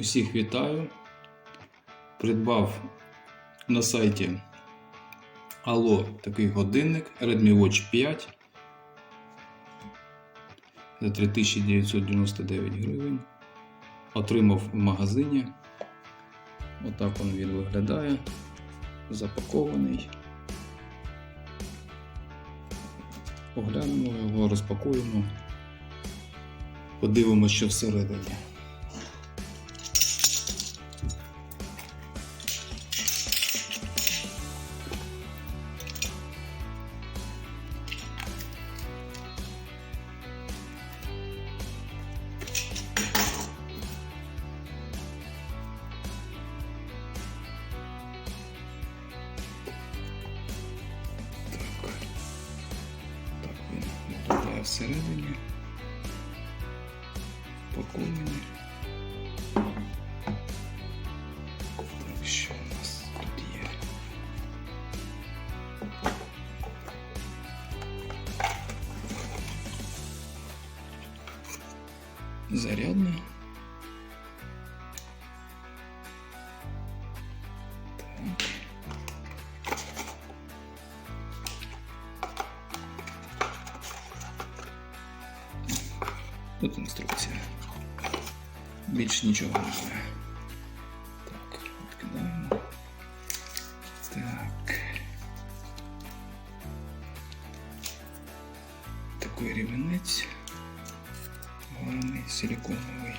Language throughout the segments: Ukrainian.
Усіх вітаю. Придбав на сайті Allo такий годинник Redmi Watch 5 за 3999 гривень. Отримав в магазині. Отак він, він виглядає. Запакований. Поглянемо його, розпакуємо. Подивимося, що всередині. Всередині. Пакований. Так, що у нас тут є? Зарядне. Тут інструкція. Більше нічого немає. Так, відкидаємо. Так. Такий рівнець. Гарний силиконовий.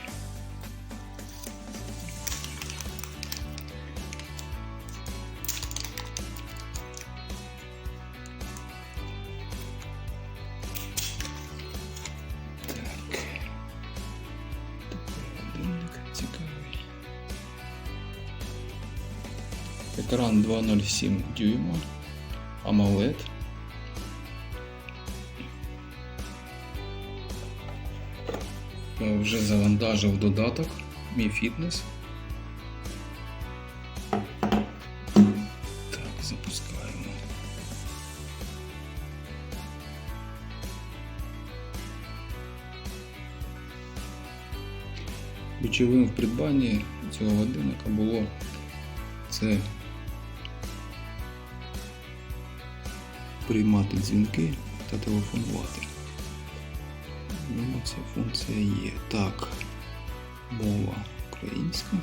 Екран 207 дюйма. AMOLED. Вже завантажив додаток Мій фітнес. Так, запускаємо. Ключовим в придбанні цього годинника було це приймати дзвінки та телефонувати. Ну, ця функція є. Так, мова українська.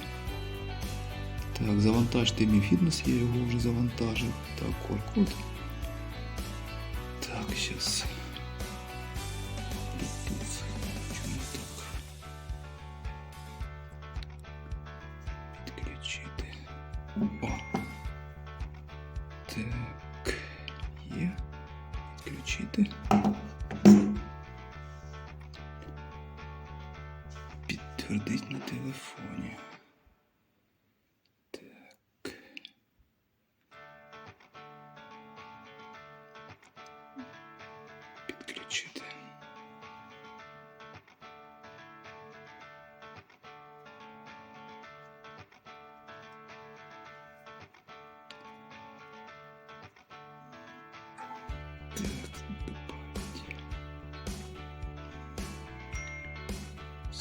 Так, завантажити мій фітнес, я його вже завантажив. Так, QR-код. Так, зараз. Підключити. Підтвердить на телефоні.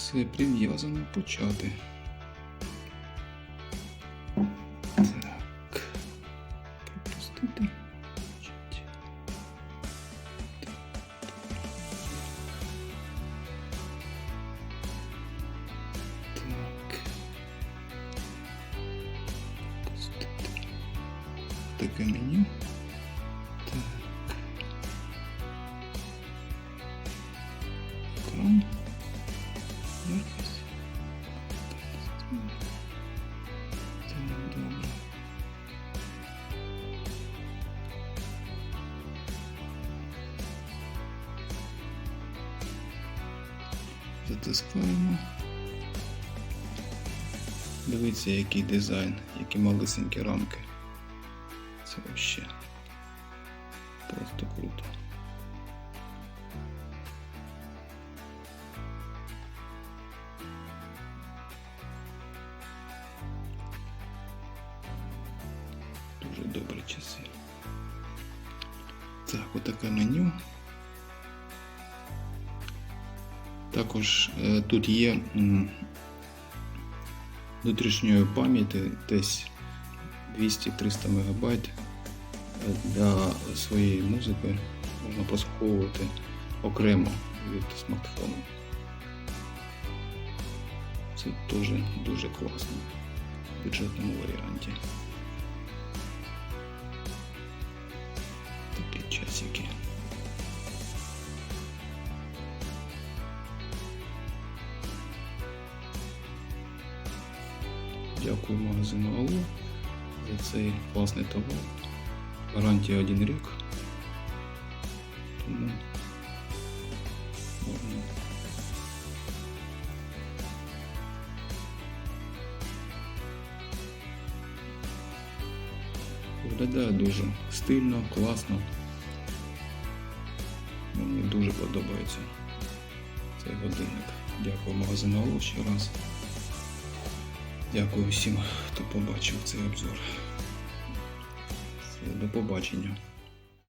Все прив'язано почати. Так. Пропустити. Так. Таке меню. Затискаємо. Дивіться, який дизайн, які малесенькі рамки. Це вообще просто круто. Дуже добрі часи. Так, отаке меню. Також е, тут є внутрішньої пам'яті десь 200-300 МБ для своєї музики можна прослуховувати окремо від смартфону. Це теж дуже класно в бюджетному варіанті. Такі часики. Дякую магазину Алло за цей класний товар. Гарантія один рік. Тому можна. Виглядає дуже стильно, класно. Мені дуже подобається цей годинник. Дякую магазину Алло ще раз. Дякую всім, хто побачив цей обзор. До побачення.